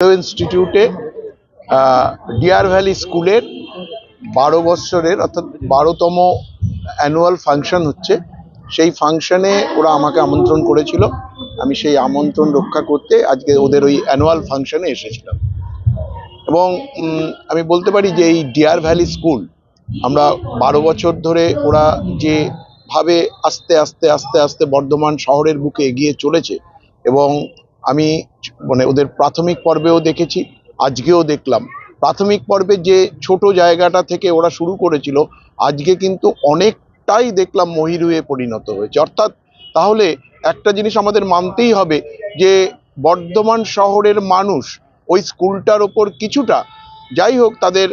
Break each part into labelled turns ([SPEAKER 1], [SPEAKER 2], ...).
[SPEAKER 1] ইনস্টিটিউটে deer valley স্কুলের বারো বৎসরের অর্থাৎ বারোতম অ্যানুয়াল ফাংশন হচ্ছে। সেই ফাংশনে ওরা আমাকে আমন্ত্রণ করেছিল। আমি সেই আমন্ত্রণ রক্ষা করতে আজকে ওদের ওই অ্যানুয়াল ফাংশনে এসেছিলাম। এবং আমি বলতে পারি যে এই ডিয়ার ভ্যালি স্কুল, আমরা বারো বছর ধরে ওরা যেভাবে আস্তে আস্তে আস্তে আস্তে বর্ধমান শহরের বুকে এগিয়ে চলেছে এবং আমি মানে ওদের প্রাথমিক পর্বেও দেখেছি, আজকেও দেখলাম। প্রাথমিক পর্বে যে ছোট জায়গাটা থেকে ওরা শুরু করেছিল, আজকে কিন্তু অনেকটাই দেখলাম মহিরুয়ে পরিণত হয়েছে। অর্থাৎ তাহলে একটা জিনিস আমাদের মানতেই হবে যে, বর্ধমান শহরের মানুষ ওই স্কুলটার ওপর কিছুটা যাই হোক তাদের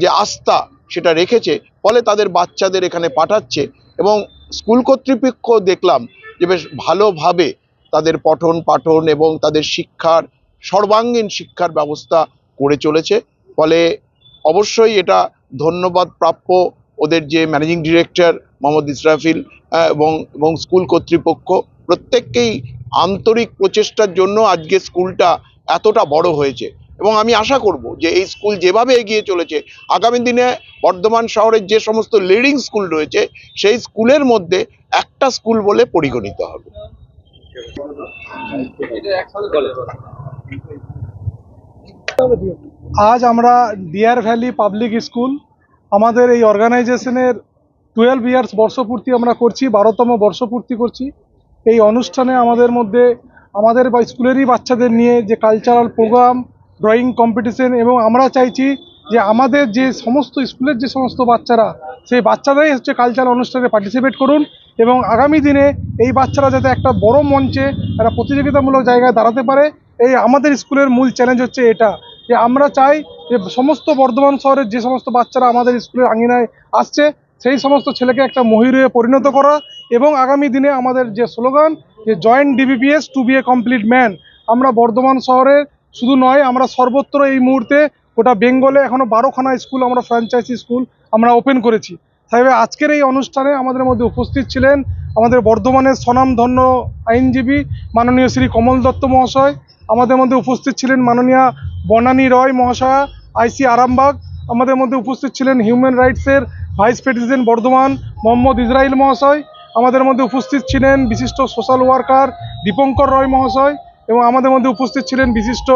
[SPEAKER 1] যে আস্থা সেটা রেখেছে, ফলে তাদের বাচ্চাদের এখানে পাঠাচ্ছে এবং স্কুল কর্তৃপক্ষ দেখলাম যে বেশ ভালোভাবে তাদের পঠন পাঠন এবং তাদের শিক্ষার সর্বাঙ্গীন শিক্ষার ব্যবস্থা করে চলেছে। ফলে অবশ্যই এটা ধন্যবাদ প্রাপ্য ওদের যে ম্যানেজিং ডিরেক্টর মোহাম্মদ ইসরাফিল এবং এবং স্কুল কর্তৃপক্ষ। প্রত্যেককেই আন্তরিক প্রচেষ্টার জন্য আজকে স্কুলটা এতটা বড় হয়েছে। এবং আমি আশা করব যে এই স্কুল যেভাবে এগিয়ে চলেছে, আগামী দিনে বর্ধমান শহরের যে সমস্ত লিডিং স্কুল রয়েছে, সেই স্কুলের মধ্যে একটা স্কুল বলে পরিগণিত হবে।
[SPEAKER 2] আজ আমরা ডিয়ার ভ্যালি পাবলিক স্কুল আমাদের এই অর্গানাইজেশনের টুয়েলভ ইয়ার্স বর্ষপূর্তি আমরা করছি, বারোতম বর্ষপূর্তি করছি। এই অনুষ্ঠানে আমাদের মধ্যে আমাদের বা স্কুলেরই বাচ্চাদের নিয়ে যে কালচারাল প্রোগ্রাম ড্রয়িং কম্পিটিশন এবং আমরা চাইছি যে আমাদের যে সমস্ত স্কুলের যে সমস্ত বাচ্চারা, সেই বাচ্চারাই হচ্ছে কালচারাল অনুষ্ঠানে পার্টিসিপেট করুন। এবং আগামী দিনে এই বাচ্চারা যাতে একটা বড় মঞ্চে একটা প্রতিযোগিতামূলক জায়গায় দাঁড়াতে পারে, এই আমাদের স্কুলের মূল চ্যালেঞ্জ হচ্ছে এটা। যে আমরা চাই যে সমস্ত বর্ধমান শহরের যে সমস্ত বাচ্চারা আমাদের স্কুলের আঙিনায় আসছে, সেই সমস্ত ছেলেকে একটা মহিরুয়ে পরিণত করা এবং আগামী দিনে আমাদের যে স্লোগান, যে join DVPS to be a complete man আমরা বর্ধমান শহরে শুধু নয়, আমরা সর্বত্র এই মুহূর্তে গোটা বেঙ্গলে এখনও বারোখানা স্কুল, আমরা ফ্র্যাঞ্চাইজি স্কুল আমরা ওপেন করেছি। তাই আজকের এই অনুষ্ঠানে আমাদের মধ্যে উপস্থিত ছিলেন আমাদের বর্ধমানের স্বনামধন্য আইনজীবী মাননীয় শ্রী কমল দত্ত মহাশয়, আমাদের মধ্যে উপস্থিত ছিলেন মাননীয়া বনানী রয় মহাশয়া আইসি আরামবাগ, আমাদের মধ্যে উপস্থিত ছিলেন হিউম্যান রাইটসের ভাইস প্রেসিডেন্ট বর্ধমান মোহাম্মদ ইসরাইল মহাশয়, আমাদের মধ্যে উপস্থিত ছিলেন বিশিষ্ট সোশ্যাল ওয়ার্কার দীপঙ্কর রয় মহাশয় এবং আমাদের মধ্যে উপস্থিত ছিলেন বিশিষ্ট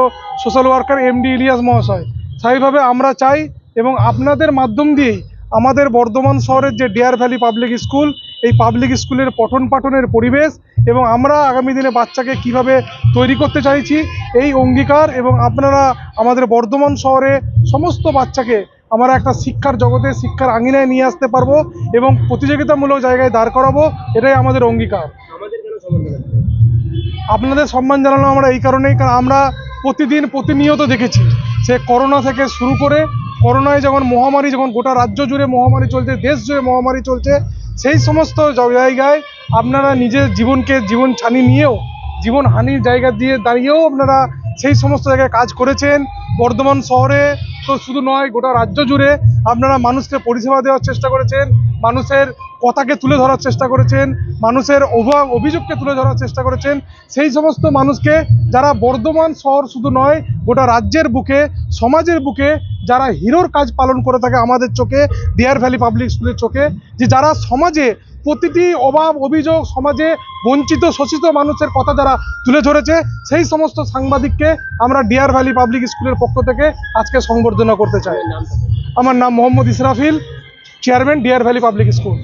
[SPEAKER 2] সোশ্যাল ওয়ার্কার এমডি ইলিয়াস মহাশয়। স্বাভাবিকভাবে আমরা চাই এবং আপনাদের মাধ্যম দিয়েই আমাদের বর্ধমান শহরের যে ডিয়ার ভ্যালি পাবলিক স্কুল এই পাবলিক স্কুলের পঠন পাঠনের পরিবেশ এবং আমরা আগামী দিনে বাচ্চাকে কীভাবে তৈরি করতে চাইছি, এই অঙ্গীকার এবং আপনারা আমাদের বর্ধমান শহরে সমস্ত বাচ্চাকে আমরা একটা শিক্ষার জগতে, শিক্ষার আঙিনায় নিয়ে আসতে পারব এবং প্রতিযোগিতামূলক জায়গায় দাঁড় করাবো, এটাই আমাদের অঙ্গীকার। আপনাদের সম্মান জানানো আমরা এই কারণেই, কারণ আমরা প্রতিদিন প্রতিনিয়ত দেখেছি। সে করোনা থেকে শুরু করে করোনায় যখন মহামারী, যখন গোটা রাজ্য জুড়ে মহামারী চলছে, দেশ জুড়ে মহামারী চলছে, সেই সমস্ত জায়গায় আপনারা নিজের জীবনকে জীবন ছানি নিয়েও, জীবন হানির জায়গা দিয়ে দাঁড়িয়েও আপনারা সেই সমস্ত জায়গায় কাজ করেছেন। বর্ধমান শহরে তো শুধু নয়, গোটা রাজ্য জুড়ে আপনারা মানুষকে পরিষেবা দেওয়ার চেষ্টা করেছেন। মানুষের কথাকে তুলে ধরার চেষ্টা করেছেন, মানুষের অভাব অভিযোগকে তুলে ধরার চেষ্টা করেছেন, সেই সমস্ত মানুষকে যারা বর্ধমান শহর শুধু নয়, গোটা রাজ্যের বুকে, সমাজের বুকে যারা হিরোর কাজ পালন করে থাকে আমাদের চোখে, ডিয়ার ভ্যালি পাবলিক স্কুলের চোখে, যে যারা সমাজে প্রতিটি অভাব, অভিযোগ, সমাজে বঞ্চিত, শোষিত মানুষের কথা যারা তুলে ধরেছে, সেই সমস্ত সাংবাদিককে আমরা ডিয়ার ভ্যালি পাবলিক স্কুলের পক্ষ থেকে আজকে সংবর্ধনা করতে চাই। আমার নাম Mohammad Israfil chairman Deer Valley Public School